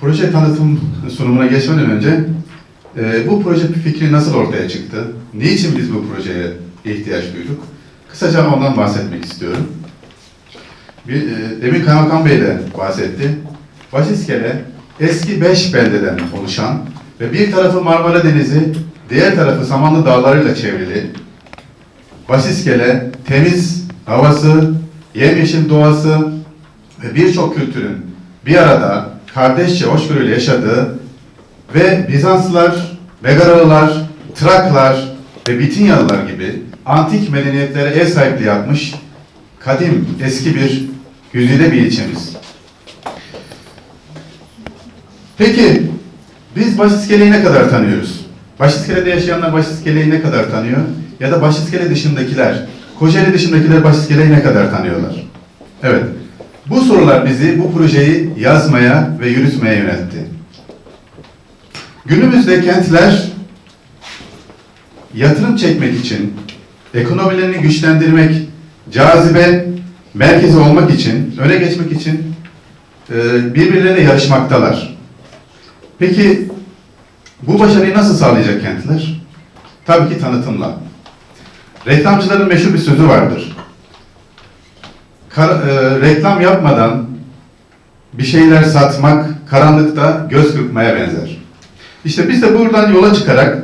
Proje tanıtım sunumuna geçmeden önce e, bu proje fikri nasıl ortaya çıktı? Niçin biz bu projeye ihtiyaç duyduk? Kısaca ondan bahsetmek istiyorum. Bir, e, demin Kaymakam Bey de bahsetti. Başiskele eski beş beldeden oluşan ve bir tarafı Marmara Denizi, diğer tarafı Samanlı Dağları'yla çevrili. Başiskele temiz havası, yemyeşil doğası ve birçok kültürün bir arada kardeşçe hoşgörüyle yaşadığı ve Bizanslılar, Megaralılar, Traklar ve Bitinyalılar gibi antik medeniyetlere ev sahipliği yapmış kadim, eski bir güzide bir ilçemiz. Peki biz Başiskele'yi ne kadar tanıyoruz? Başiskele'de yaşayanlar Başiskele'yi ne kadar tanıyor? Ya da Başiskele dışındakiler, Kocaeli dışındakiler Başiskele'yi ne kadar tanıyorlar? Evet. Bu sorular bizi bu projeyi yazmaya ve yürütmeye yöneltti. Günümüzde kentler yatırım çekmek için, ekonomilerini güçlendirmek, cazibe merkezi olmak için, öne geçmek için e, birbirlerine yarışmaktalar. Peki bu başarıyı nasıl sağlayacak kentler? Tabii ki tanıtımla. Reklamcıların meşhur bir sözü vardır. Kar- e, reklam yapmadan bir şeyler satmak karanlıkta göz kırpmaya benzer. İşte biz de buradan yola çıkarak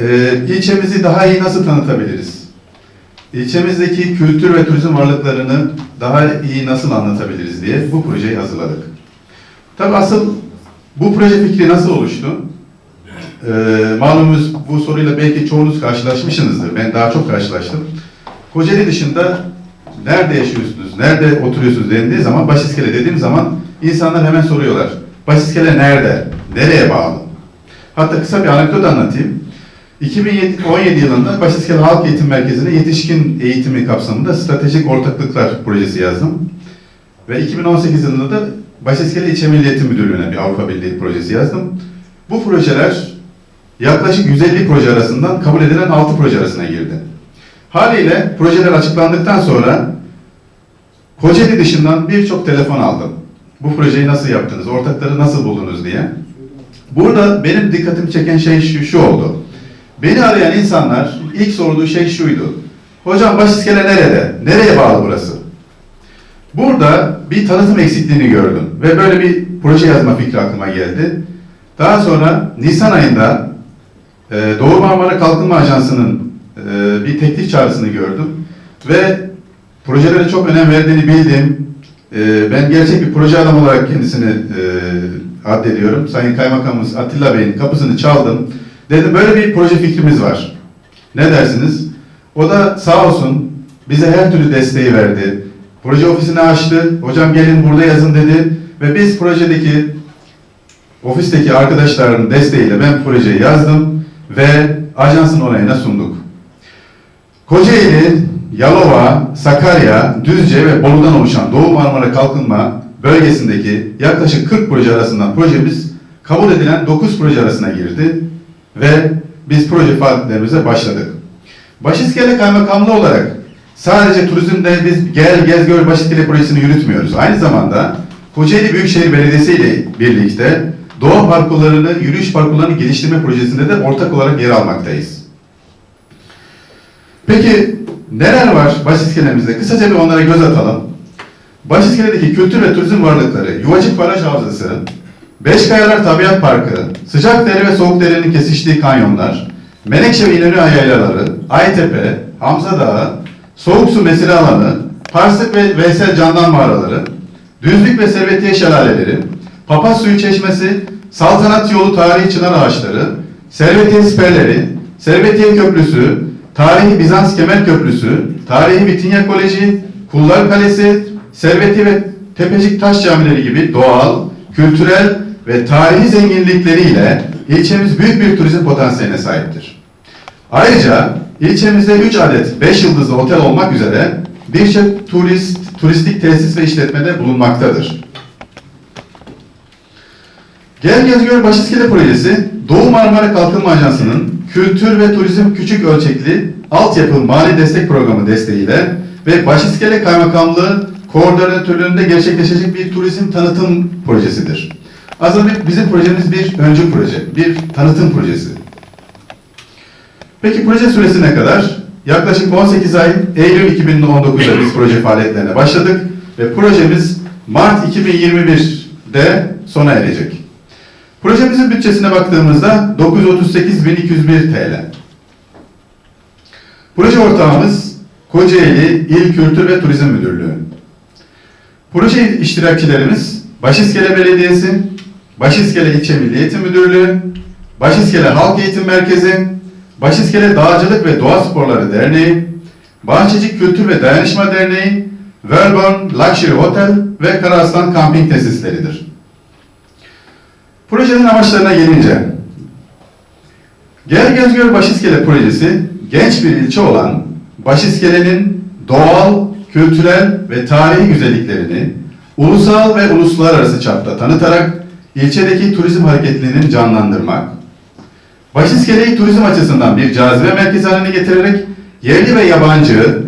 e, ilçemizi daha iyi nasıl tanıtabiliriz? İlçemizdeki kültür ve turizm varlıklarını daha iyi nasıl anlatabiliriz diye bu projeyi hazırladık. Tabi asıl bu proje fikri nasıl oluştu? Ee, malumunuz bu soruyla belki çoğunuz karşılaşmışsınızdır. Ben daha çok karşılaştım. Kocaeli dışında nerede yaşıyorsunuz, nerede oturuyorsunuz dendiği zaman Başiskele dediğim zaman insanlar hemen soruyorlar. Başiskele nerede, nereye bağlı? Hatta kısa bir anekdot anlatayım. 2017 yılında Başiskele Halk Eğitim Merkezi'ne yetişkin eğitimi kapsamında stratejik ortaklıklar projesi yazdım. Ve 2018 yılında da Başiskele İlçe Milli Eğitim Müdürlüğü'ne bir Avrupa Birliği projesi yazdım. Bu projeler yaklaşık 150 proje arasından kabul edilen 6 proje arasına girdi. Haliyle projeler açıklandıktan sonra Kocaeli dışından birçok telefon aldım. Bu projeyi nasıl yaptınız, ortakları nasıl buldunuz diye. Burada benim dikkatimi çeken şey şu, şu oldu. Beni arayan insanlar ilk sorduğu şey şuydu. Hocam Başiskele nerede? Nereye bağlı burası? Burada bir tanıtım eksikliğini gördüm ve böyle bir proje yazma fikri aklıma geldi. Daha sonra Nisan ayında e, Doğu Marmara Kalkınma Ajansı'nın e, bir teklif çağrısını gördüm ve projelere çok önem verdiğini bildim. E, ben gerçek bir proje adamı olarak kendisini e, addediyorum. Sayın Kaymakamımız Atilla Bey'in kapısını çaldım. Dedim böyle bir proje fikrimiz var. Ne dersiniz? O da sağ olsun bize her türlü desteği verdi. Proje ofisini açtı. Hocam gelin burada yazın dedi. Ve biz projedeki ofisteki arkadaşların desteğiyle ben projeyi yazdım ve ajansın onayına sunduk. Kocaeli, Yalova, Sakarya, Düzce ve Bolu'dan oluşan Doğu Marmara Kalkınma bölgesindeki yaklaşık 40 proje arasından projemiz kabul edilen 9 proje arasına girdi ve biz proje faaliyetlerimize başladık. Başiskele Kaymakamlığı olarak sadece turizmde biz gel gez gör Başiskele projesini yürütmüyoruz. Aynı zamanda Kocaeli Büyükşehir Belediyesi ile birlikte doğa parkurlarını, yürüyüş parkurlarını geliştirme projesinde de ortak olarak yer almaktayız. Peki neler var Başiskele'mizde? Kısaca bir onlara göz atalım. Başiskele'deki kültür ve turizm varlıkları, Yuvacık Baraj Havzası, Beşkayalar Tabiat Parkı, Sıcakdere ve Soğukdere'nin kesiştiği kanyonlar, Menekşe ve İnönü Yaylaları, Aytepe, Hamza Dağı, Soğuk Su Mesire Alanı, Parsık ve Veysel Candan Mağaraları, Düzlük ve Servetiye Şelaleleri, Papaz Suyu Çeşmesi, Saltanat Yolu Tarihi Çınar Ağaçları, Servetiye Siperleri, Servetiye Köprüsü, Tarihi Bizans Kemer Köprüsü, Tarihi Bitinya Koleji, Kullar Kalesi, Serveti ve Tepecik Taş Camileri gibi doğal, kültürel ve tarihi zenginlikleriyle ilçemiz büyük bir turizm potansiyeline sahiptir. Ayrıca ilçemizde 3 adet 5 yıldızlı otel olmak üzere birçok turist, turistik tesis ve işletmede bulunmaktadır. Gel Gez Gör Başiskele Projesi, Doğu Marmara Kalkınma Ajansı'nın Kültür ve Turizm Küçük Ölçekli Altyapı Mali Destek Programı desteğiyle ve Başiskele Kaymakamlığı koordinatörlüğünde gerçekleşecek bir turizm tanıtım projesidir. Aslında bizim projemiz bir öncü proje, bir tanıtım projesi. Peki proje süresi ne kadar? Yaklaşık 18 ay Eylül 2019'da biz proje faaliyetlerine başladık ve projemiz Mart 2021'de sona erecek. Projemizin bütçesine baktığımızda 938.201 TL. Proje ortağımız Kocaeli İl Kültür ve Turizm Müdürlüğü. Proje iştirakçilerimiz Başiskele Belediyesi, Başiskele İlçe Milli Eğitim Müdürlüğü, Başiskele Halk Eğitim Merkezi, Başiskele Dağcılık ve Doğa Sporları Derneği, Bahçecik Kültür ve Dayanışma Derneği, Welborn Luxury Hotel ve Karaslan Kamping Tesisleridir. Projenin amaçlarına gelince, Gel Gör Başiskele projesi genç bir ilçe olan Başiskele'nin doğal, kültürel ve tarihi güzelliklerini ulusal ve uluslararası çapta tanıtarak ilçedeki turizm hareketliliğini canlandırmak, Başiskele'yi turizm açısından bir cazibe merkezi haline getirerek yerli ve yabancı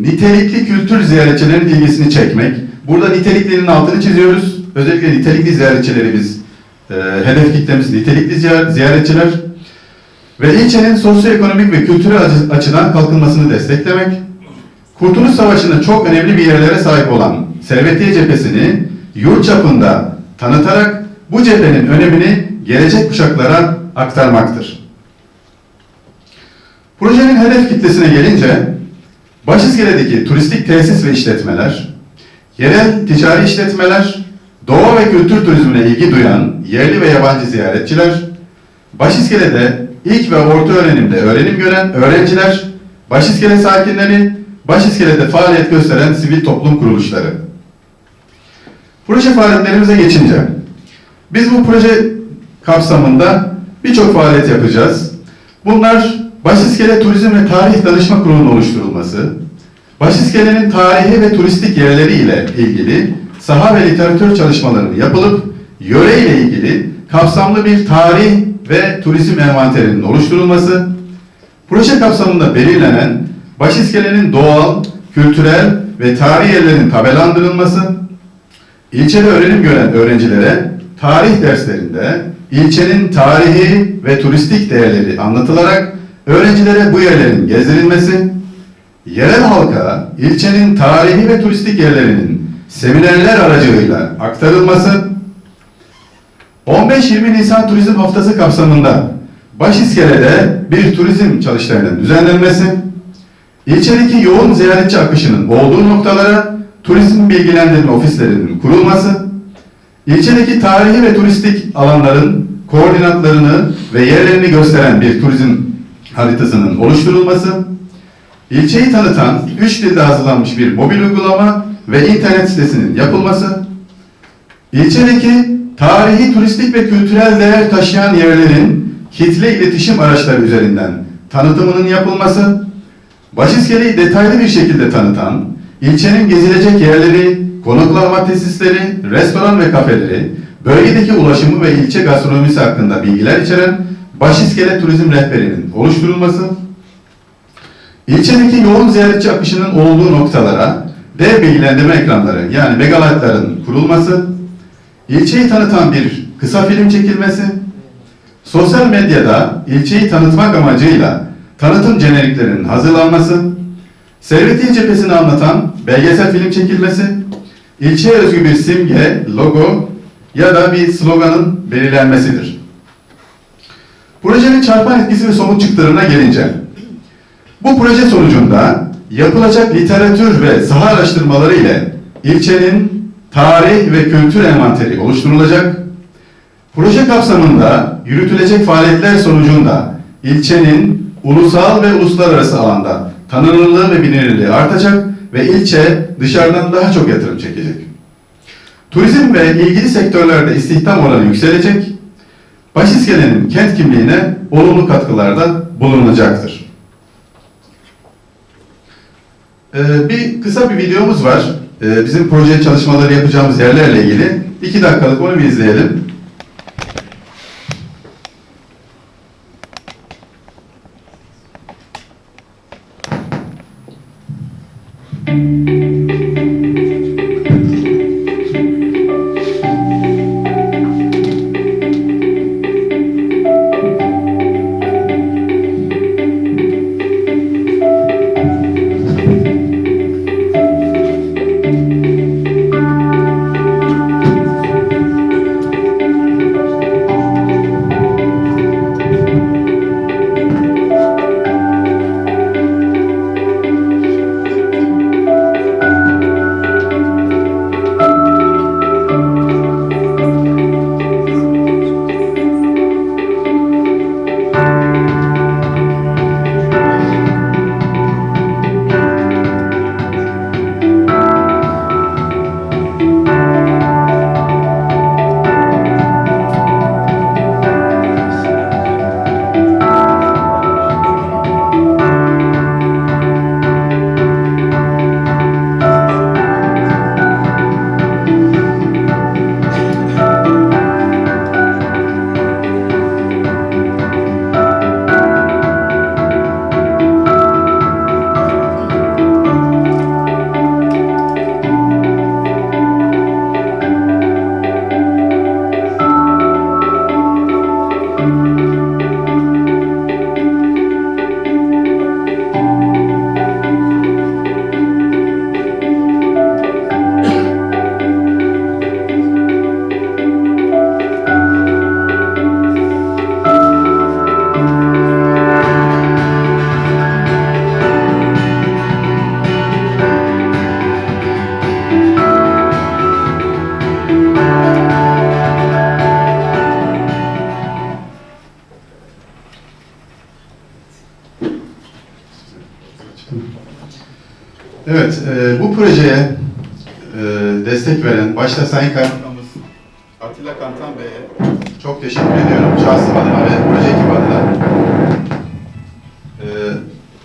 nitelikli kültür ziyaretçilerinin ilgisini çekmek. Burada niteliklerinin altını çiziyoruz. Özellikle nitelikli ziyaretçileri biz e, hedef kitlemiz nitelikli ziy- ziyaretçiler ve ilçenin sosyoekonomik ve kültürel açı- açıdan kalkınmasını desteklemek, Kurtuluş Savaşı'nda çok önemli bir yerlere sahip olan Servetiye cephesini yurt çapında tanıtarak bu cephenin önemini gelecek kuşaklara aktarmaktır. Projenin hedef kitlesine gelince, Başiskele'deki turistik tesis ve işletmeler, yerel ticari işletmeler, doğa ve kültür turizmine ilgi duyan yerli ve yabancı ziyaretçiler, Başiskele'de ilk ve orta öğrenimde öğrenim gören öğrenciler, Başiskele sakinleri, Başiskele'de faaliyet gösteren sivil toplum kuruluşları. Proje faaliyetlerimize geçince, biz bu proje kapsamında birçok faaliyet yapacağız. Bunlar Başiskele Turizm ve Tarih Danışma Kurulu'nun oluşturulması, Başiskele'nin tarihi ve turistik yerleri ile ilgili saha ve literatür çalışmalarının yapılıp yöre ile ilgili kapsamlı bir tarih ve turizm envanterinin oluşturulması, proje kapsamında belirlenen Başiskele'nin doğal, kültürel ve tarihi yerlerin tabelandırılması, İlçede öğrenim gören öğrencilere tarih derslerinde ilçenin tarihi ve turistik değerleri anlatılarak öğrencilere bu yerlerin gezdirilmesi, yerel halka ilçenin tarihi ve turistik yerlerinin seminerler aracılığıyla aktarılması, 15-20 Nisan Turizm Haftası kapsamında Başiskele'de bir turizm çalıştayının düzenlenmesi, İlçedeki yoğun ziyaretçi akışının olduğu noktalara turizm bilgilendirme ofislerinin kurulması, ilçedeki tarihi ve turistik alanların koordinatlarını ve yerlerini gösteren bir turizm haritasının oluşturulması, ilçeyi tanıtan üç dilde hazırlanmış bir mobil uygulama ve internet sitesinin yapılması, ilçedeki tarihi, turistik ve kültürel değer taşıyan yerlerin kitle iletişim araçları üzerinden tanıtımının yapılması, Başiskele'yi detaylı bir şekilde tanıtan, ilçenin gezilecek yerleri, konaklama tesisleri, restoran ve kafeleri, bölgedeki ulaşımı ve ilçe gastronomisi hakkında bilgiler içeren Başiskele Turizm Rehberi'nin oluşturulması, ilçedeki yoğun ziyaretçi akışının olduğu noktalara dev bilgilendirme ekranları yani megalightların kurulması, ilçeyi tanıtan bir kısa film çekilmesi, sosyal medyada ilçeyi tanıtmak amacıyla tanıtım jeneriklerinin hazırlanması, Servetiye cephesini anlatan belgesel film çekilmesi, ilçeye özgü bir simge, logo ya da bir sloganın belirlenmesidir. Projenin çarpan etkisi ve somut çıktılarına gelince, bu proje sonucunda yapılacak literatür ve saha araştırmaları ile ilçenin tarih ve kültür envanteri oluşturulacak, Proje kapsamında yürütülecek faaliyetler sonucunda ilçenin ulusal ve uluslararası alanda tanınırlığı ve bilinirliği artacak ve ilçe dışarıdan daha çok yatırım çekecek. Turizm ve ilgili sektörlerde istihdam oranı yükselecek, Başiskele'nin kent kimliğine olumlu katkılarda bulunacaktır. Ee, bir kısa bir videomuz var. Ee, bizim proje çalışmaları yapacağımız yerlerle ilgili. İki dakikalık onu bir izleyelim. Başta Sayın Kaymakamımız Atilla Kantan Bey'e çok teşekkür ediyorum. Şahsım adına ve proje ekibi adına. E,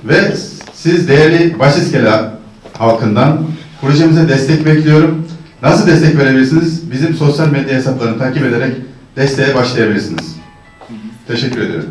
ve siz değerli Başiskele halkından projemize destek bekliyorum. Nasıl destek verebilirsiniz? Bizim sosyal medya hesaplarını takip ederek desteğe başlayabilirsiniz. Teşekkür ediyorum.